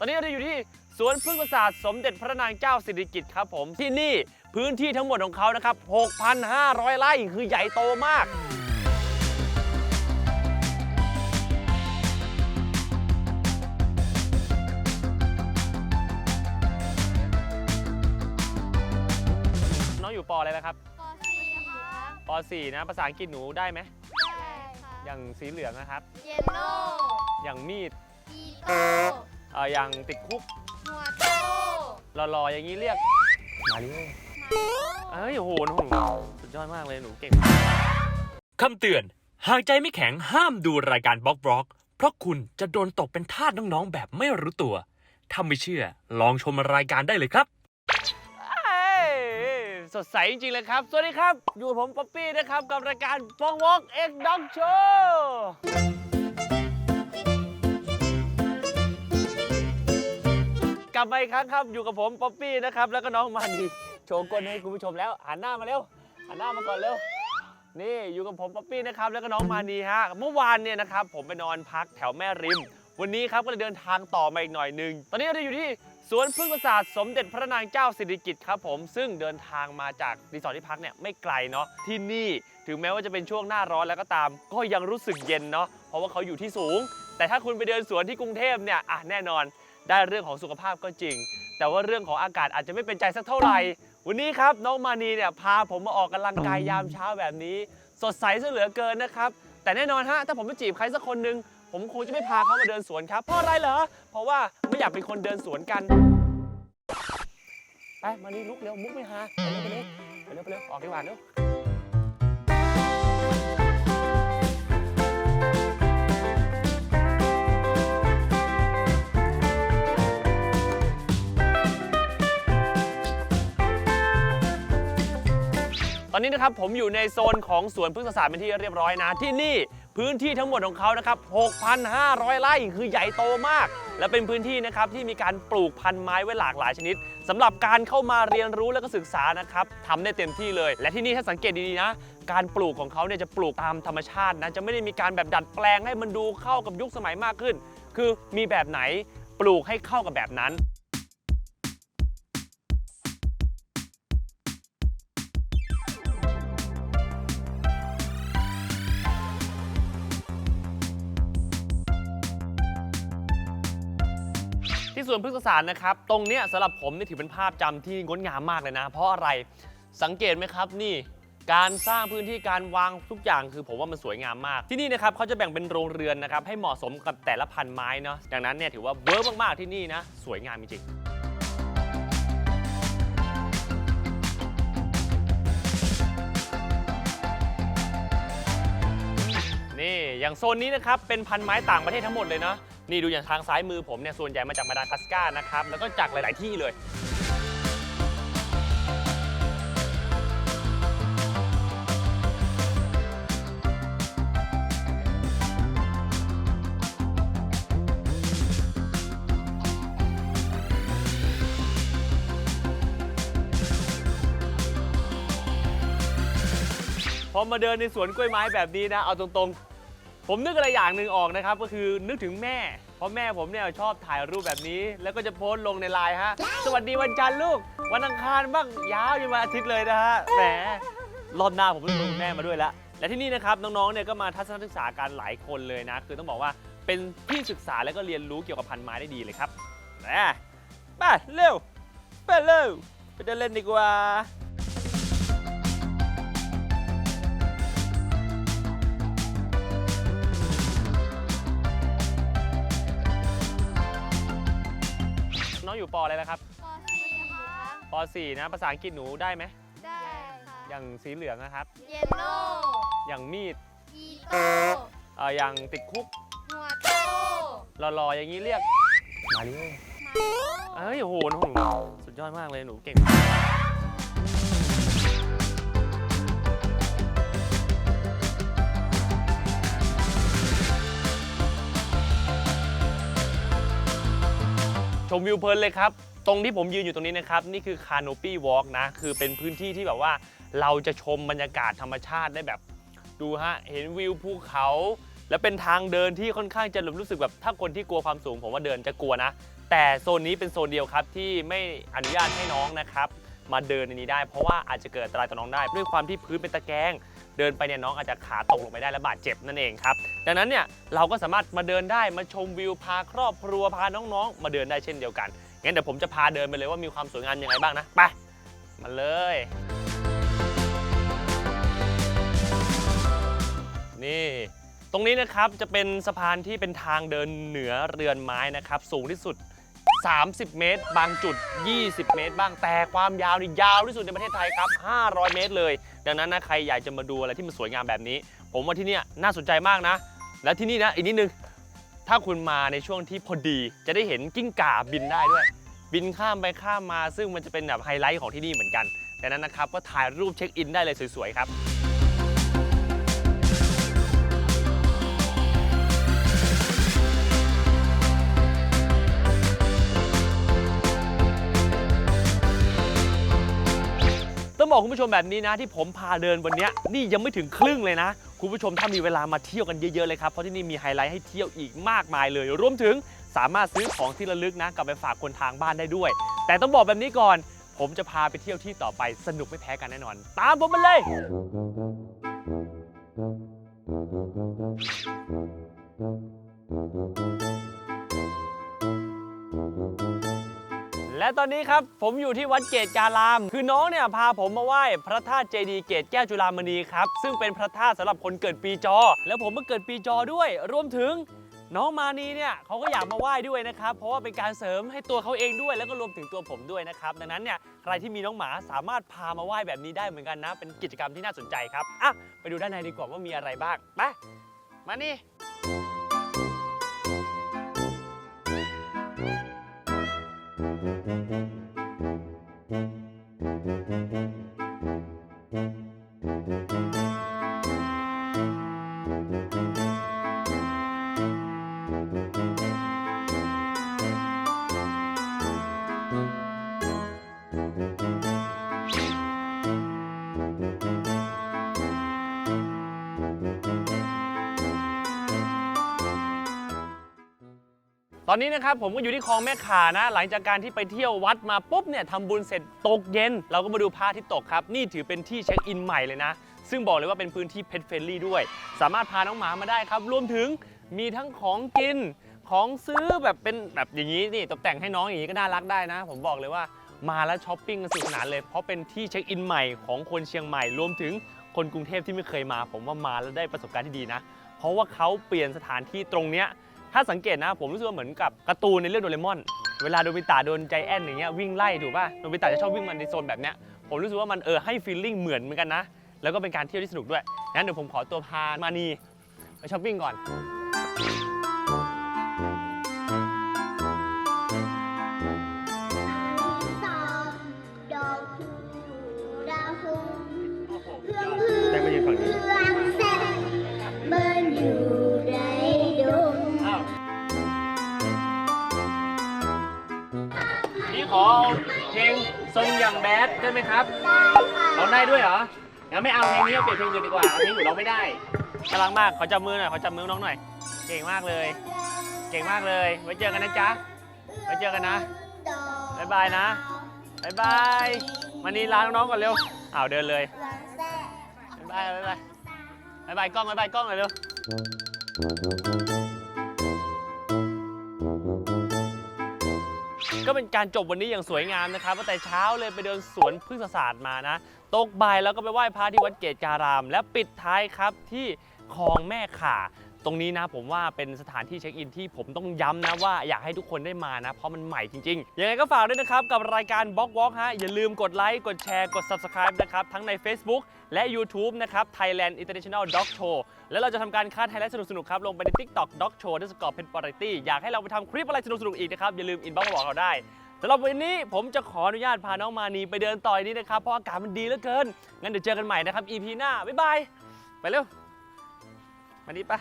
ตอนนี้เราอยู่ที่สวนพฤกษศาสตร์สมเด็จพระนางเจ้าสิริกิติ์ครับผมที่นี่พื้นที่ทั้งหมดของเขานะครับ 6,500 ไร่คือใหญ่โตมาก น้องอยู่ปออะไรแล้วครับป .4 ครับป .4 นะภาษาอังกฤษหนูได้ไหม ได้ค่ะอย่างสีเหลืองนะครับ เยลโล่อย่างมีด อีโต้ เอ่ออย่างติดคุกหัวโต้หล่อๆอย่างนี้เรียกมาริโอมาโต้เอ้ยโอ้โหหนูสุดยอดมากเลยหนูเก่งคำเตือน หากใจไม่แข็งห้ามดูรายการบล็อกบล็อก เพราะคุณจะโดนตกเป็นทาสน้องๆแบบไม่รู้ตัว ถ้าไม่เชื่อ ลองชมรายการได้เลยครับ เอ้ยสดใสจริงๆเลยครับ สวัสดีครับ อยู่กับผมป๊อปปี้นะครับ กับรายการฟองวอกเอ็กด็อกโชว์ บมาอีกครั้งครับอยู่กับผมป๊อปปี้นะครับแล้วก็น้องมานีโชว์ก้นให้คุณผู้ชมแล้วหันหน้ามาเร็วหันหน้ามาก่อนเร็วนี่อยู่กับผมป๊อปปี้นะครับแล้วก็น้องมานีฮะเมื่อวานเนี่ยนะครับผมไปนอนพักแถวแม่ริม วันนี้ครับก็เลยเดินทางต่อมาอีกหน่อยหนึ่งตอนนี้เราอยู่ที่สวนพฤกษศาสตร์สมเด็จพระนางเจ้าสิริกิติ์ครับผมซึ่งเดินทางมาจากรีสอร์ทที่พักเนี่ยไม่ไกลเนาะที่นี่ถึงแม้ว่าจะเป็นช่วงหน้าร้อนแล้วก็ตาม ก็ยังรู้สึกเย็นเนาะเพราะว่าเขาอยู่ที่สูง แต่ถ้าคุณไปเดินสวนที่กรุงเทพเนี่ยอะแน่นอน ได้เรื่องของสุขภาพก็จริง แต่ว่าเรื่องของอากาศอาจจะไม่เป็นใจสักเท่าไหร่ วันนี้ครับน้องมานีเนี่ยพาผมมาออกกำลังกายยามเช้าแบบนี้ สดใสซะเหลือเกินนะครับ แต่แน่นอนฮะถ้าผมไปจีบใครสักคนหนึ่งผมคงจะไม่พาเขามาเดินสวนครับ เพราะอะไรเหรอ เพราะว่าไม่อยากเป็นคนเดินสวนกัน ไปมานี่ลุกเร็วมุกไม่หาไปเร็วไปเร็วไปเร็วไปเร็วออกดีกว่าเร็ว อนนี้นะครับผมอยู่ในโซนของสวนพฤกษศาสตร์เป็นที่เรียบร้อยนะ ที่นี่พื้นที่ทั้งหมดของเขานะครับ6,500 ไร่คือใหญ่โตมาก และเป็นพื้นที่นะครับที่มีการปลูกพันธุ์ไม้ไว้หลากหลายชนิดสำหรับการเข้ามาเรียนรู้และก็ศึกษานะครับทำได้เต็มที่เลย และที่นี่ถ้าสังเกตดีๆนะการปลูกของเขาเนี่ยจะปลูกตามธรรมชาตินะจะไม่ได้มีการแบบดัดแปลงให้มันดูเข้ากับยุคสมัยมากขึ้น คือมีแบบไหนปลูกให้เข้ากับแบบนั้น สวนพฤกษศาสตร์นะครับ ตรงเนี้ยสำหรับผมนี่ถือเป็นภาพจำที่งดงามมากเลยนะ เพราะอะไรสังเกตไหมครับนี่ การสร้างพื้นที่การวางทุกอย่างคือผมว่ามันสวยงามมาก ที่นี่นะครับเขาจะแบ่งเป็นโรงเรือนนะครับให้เหมาะสมกับแต่ละพันไม้เนาะดังนั้นเนี่ยถือว่าเวิร์กมากๆที่นี่นะสวยงามจริงๆ นี่ อย่างโซนนี้นะครับ เป็นพันไม้ต่างประเทศทั้งหมดเลยเนาะ นี่ดูอย่างทางซ้ายมือผมเนี่ยส่วนใหญ่มาจากมาดากัสการ์นะครับ แล้วก็จากหลาย ๆ ที่เลยพอมาเดินในสวนกล้วยไม้แบบนี้นะ เอาตรงๆ ผมนึกอะไรอย่างหนึ่งออกนะครับ ก็คือนึกถึงแม่ เพราะแม่ผมเนี่ยชอบถ่ายรูปแบบนี้ แล้วก็จะโพสต์ลงในไลน์ฮะ สวัสดีวันจันทร์ลูก วันอังคารบ้างยาวจนวันอาทิตย์เลยนะฮะ แหม รอบหน้าผมต้องูแม่มาด้วยละ และที่นี่นะครับน้องๆ เนี่ยก็มาทัศนศึกษากันหลายคนเลยนะ คือต้องบอกว่าเป็นที่ศึกษาแล้วก็เรียนรู้เกี่ยวกับพันไม้ได้ดีเลยครับแหมไปเร็วไปเร็วไปเดินเล่นดีกว่า องอยู่ปออะไรแล้วครับป .4 ครับป .4 นะ ภาษาอังกฤษหนูได้ไหม ได้ค่ะอย่างสีเหลืองนะครับ เยลโล่อย่างมีดอีโต้เอ่ออย่างติดคุกหัวโต้หล่อๆอย่างนี้เรียกมาริโอมาโต้เอ้ยโอ้โหหนูสุดยอดมากเลยหนูเก่งช มวิวเพลินเลยครับ ตรงที่ผมยืนอยู่ตรงนี้นะครับ นี่คือ Canopy Walk นะ คือเป็นพื้นที่ที่แบบว่าเราจะชมบรรยากาศธรรมชาติได้แบบ ดูฮะ เห็นวิวภูเขา และเป็นทางเดินที่ค่อนข้างจะรู้สึกแบบถ้าคนที่กลัวความสูงผมว่าเดินจะกลัวนะ แต่โซนนี้เป็นโซนเดียวครับที่ไม่อนุญาตให้น้องนะครับ มาเดินในนี้ได้เพราะว่าอาจจะเกิดอันตรายต่อน้องได้ ด้วยความที่พื้นเป็นตะแกรง เดินไปเนี่ยน้องอาจจะขาตกลงไปได้และบาดเจ็บนั่นเองครับ ดังนั้นเนี่ยเราก็สามารถมาเดินได้มาชมวิวพาครอบครัวพาน้องๆ มาเดินได้เช่นเดียวกันงั้นเดี๋ยวผมจะพาเดินไปเลยว่ามีความสวยงามยังไงบ้างนะไปมาเลยนี่ตรงนี้นะครับจะเป็นสะพานที่เป็นทางเดินเหนือเรือนไม้นะครับ สูงที่สุด 30 เมตร บางจุด 20 เมตร บ้างแต่ความยาวนี่ยาวที่สุดในประเทศไทยครับ 500 เมตรเลย ดังนั้นนะใครอยากจะมาดูอะไรที่มันสวยงามแบบนี้ ผมว่าที่นี่น่าสนใจมากนะ และที่นี่นะอีกนิดนึงถ้าคุณมาในช่วงที่พอดีจะได้เห็นกิ้งก่าบินได้ด้วย บินข้ามไปข้ามมาซึ่งมันจะเป็นแบบไฮไลท์ของที่นี่เหมือนกันดังนั้นนะครับก็ถ่ายรูปเช็คอินได้เลยสวยๆครับ บอกคุณผู้ชมแบบนี้นะ ที่ผมพาเดินวันเนี้ยนี่ยังไม่ถึงครึ่งเลยนะ คุณผู้ชมถ้ามีเวลามาเที่ยวกันเยอะๆเลยครับ เพราะที่นี่มีไฮไลท์ให้เที่ยวอีกมากมายเลย รวมถึงสามารถซื้อของที่ระลึกนะกลับไปฝากคนทางบ้านได้ด้วย แต่ต้องบอกแบบนี้ก่อน ผมจะพาไปเที่ยวที่ต่อไปสนุกไม่แพ้กันแน่นอน ตามผมมาเลย และตอนนี้ครับผมอยู่ที่วัดเกตการาม คือน้องเนี่ยพาผมมาไหว้พระธาตุเจดีย์เกตแก้วจุฬามณีครับ ซึ่งเป็นพระธาตุสำหรับคนเกิดปีจอ แล้วผมก็เกิดปีจอด้วย รวมถึงน้องมานีเนี่ยเขาก็อยากมาไหว้ด้วยนะครับ เพราะว่าเป็นการเสริมให้ตัวเขาเองด้วย แล้วก็รวมถึงตัวผมด้วยนะครับ ดังนั้นเนี่ยใครที่มีน้องหมาสามารถพามาไหว้แบบนี้ได้เหมือนกันนะ เป็นกิจกรรมที่น่าสนใจครับอะไปดูด้านในดีกว่าว่ามีอะไรบ้างไปมานี่ ตอนนี้นะครับผมก็อยู่ที่คลองแม่ขานะ หลังจากการที่ไปเที่ยววัดมาปุ๊บเนี่ยทำบุญเสร็จตกเย็น เราก็มาดูพระอาทิตย์ตกครับ นี่ถือเป็นที่เช็คอินใหม่เลยนะ ซึ่งบอกเลยว่าเป็นพื้นที่เพ t เฟ r ลี่ด้วย สามารถพาน้องหมามาได้ครับ รวมถึงมีทั้งของกินของซื้อแบบเป็นแบบอย่างนี้นี่ตกแต่งให้น้องอย่างนี้ก็น่ารักได้นะ ผมบอกเลยว่ามาแล้วช้อปปิ้งกันสนุกสนานเลย เพราะเป็นที่เช็คอินใหม่ของคนเชียงใหม่ รวมถึงคนกรุงเทพที่ไม่เคยมา ผมว่ามาแล้วได้ประสบการณ์ที่ดีนะ เพราะว่าเขาเปลี่ยนสถานที่ตรงเนี้ย ถ้าสังเกตนะ ผมรู้สึกว่าเหมือนกับการ์ตูนในเรื่องโดเรมอน เวลาโดบิตะโดนใจแอนอย่างเงี้ยวิ่งไล่ถูกป่ะโดบิตะจะชอบวิ่งมันในโซนแบบเนี้ยผมรู้สึกว่ามันเออให้ฟีลลิ่งเหมือนเหมือนกันนะ แล้วก็เป็นการเที่ยวที่สนุกด้วยงั้นเดี๋ยวผมขอตัวพามานีไปช้อปปิ้งก่อน อย่างแบดได้ไหมครับร้องได้ด้วยเหรองั้นไม่เอาเพลงนี้เอาเปลี่ยนเพลงอื่นดีกว่าเอาเพลงอื่นร้องไม่ได้กำลังมากขอจับมือหน่อยขอจับมือน้องหน่อย เก่งมากเลย เก่งมากเลย ไว้เจอกันนะจ๊ะ ไว้เจอกันนะบ๊ายบายนะบ๊ายบายมานี่ลาน้องๆก่อนเร็วอ้าวเดินเลยบ๊ายบายบ๊ายบายบ๊ายบายกล้องบ๊ายบายกล้องหน่อยเร็ว ก็เป็นการจบวันนี้อย่างสวยงามนะครับตั้งแต่เช้าเลยไปเดินสวนพฤกษศาสตร์มานะตกบ่ายแล้วก็ไปไหว้พระที่วัดเกตการาม และปิดท้ายครับที่คลองแม่ข่า ตรงนี้นะผมว่าเป็นสถานที่เช็คอินที่ผมต้องย้ำนะว่าอยากให้ทุกคนได้มานะ เพราะมันใหม่จริงๆ ยังไงก็ฝากด้วยนะครับ กับรายการ b ล็อกวอล์กฮะ อย่าลืมกดไลค์ กดแชร์ กด Subscribe นะครับ ทั้งใน Facebook และ YouTube นะครับ Thailand International Dog Show แล้วเราจะทำการคัดไฮไลท์สนุกๆครับ ลงไปใน TikTok Dog Show ด้วยสกอร์เพนปาร์ตี้อยากให้เราไปทำคลิปอะไรสนุกๆอีกนะครับอย่าลืมอินบ็อกซ์บอกเราได้สำหรับวันนี้ผมจะขออนุญาตพาน้องมานีไปเดินต่อยนี้นะครับเพราะอากาศมันดีเหลือเกินงั้นเดี๋ยวเจอกันใหม่นะครับ EP หน้าบ๊ายบายไปเร็วมานี่ไป